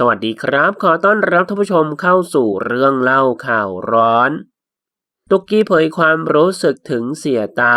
สวัสดีครับ ขอต้อนรับท่านผู้ชมเข้าสู่เรื่องเล่าข่าวร้อน ตุกกี้เผยความรู้สึกถึงเสียตา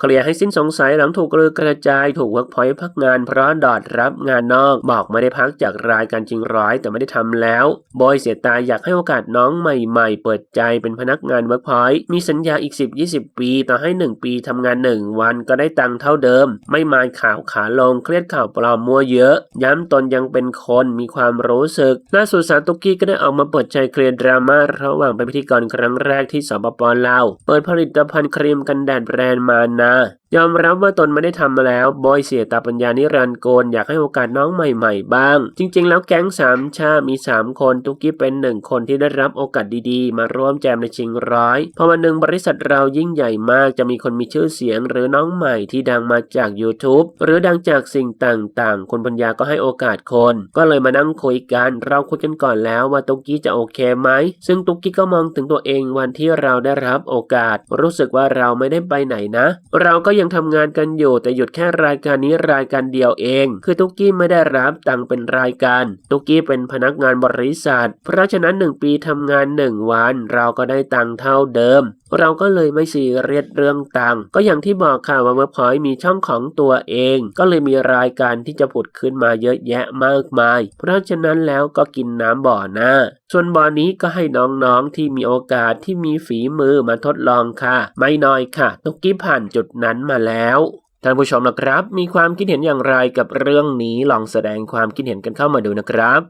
เคลียร์ให้สิ้นสงสัยหลังถูกกลือกระจายถูกเวิร์กพอยต์พักงานเพราะดอดรับงานนอก บอกไม่ได้พักจากรายการจริงร้อยแต่ไม่ได้ทำแล้ว บอยเสียตาอยากให้โอกาสน้องใหม่ๆ เปิดใจเป็นพนักงานเวิร์กพอยต์มีสัญญาอีก 10-20 ปี ต่อให้ 1 ปีทำงาน 1 วันก็ได้ตังค์เท่าเดิม ไม่มายข่าวขาลงเครียดข่าวปลอมมัวเยอะ ย้ำตนยังเป็นคนมีความรู้สึกล่าสุดสาวตุกกี้ก็ได้ออกมาเปิดใจเคลียร์ดราม่าระหว่างเป็นพิธีกรครั้งแรกที่สปปลาวเปิดผลิตภัณฑ์ครีมกันแดดแบรนด์มานา nada. ยอมรับว่าตนไม่ได้ทำมาแล้ว บอยเสียตาปัญญานิรันดร์โกนอยากให้โอกาสน้องใหม่ ๆ บ้าง จริง ๆ แล้วแก๊งสามชา มี 3 คนตุกกี้เป็นหนึ่งคนที่ได้รับโอกาสดีๆ มาร่วมแจมในชิงร้อยพอวันหนึ่งบริษัทเรายิ่งใหญ่มากจะมีคนมีชื่อเสียงหรือน้องใหม่ที่ดังมาจาก YouTube หรือดังจากสิ่งต่างๆคุณปัญญาก็ให้โอกาสคน ก็เลยมานั่งคุยกันเราคุยกันก่อนแล้วว่าตุกกี้จะโอเคไหมซึ่งตุกกี้ก็มองถึงตัวเองวันที่เราได้รับโอกาส รู้สึกว่าเราไม่ได้ไปไหนนะ เราก็ยังทำงานกันอยู่แต่หยุดแค่รายการนี้รายการเดียวเอง คือตุ๊กกี้ไม่ได้รับตังค์เป็นรายการ ตุ๊กกี้เป็นพนักงานบริษัท เพราะฉะนั้นหนึ่งปีทำงานหนึ่งวัน เราก็ได้ตังค์เท่าเดิมเราก็เลยไม่ซีเรียสเรื่องตังก็อย่างที่บอกค่ะว่าเว็บพอยมีช่องของตัวเอง ก็เลยมีรายการที่จะผุดขึ้นมาเยอะแยะมากมาย เพราะฉะนั้นแล้วก็กินน้ำบ่อหน้า ส่วนบ่อนี้ก็ให้น้องๆที่มีโอกาสที่มีฝีมือมาทดลองค่ะ ไม่น้อยค่ะ ตุกกี้ผ่านจุดนั้นมาแล้วท่านผู้ชมนะครับ มีความคิดเห็นอย่างไรกับเรื่องนี้ลองแสดงความคิดเห็นกันเข้ามาดูนะครับ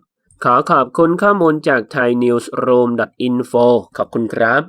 ขอขอบคุณข้อมูลจาก thainewsroom.info ขอบคุณครับ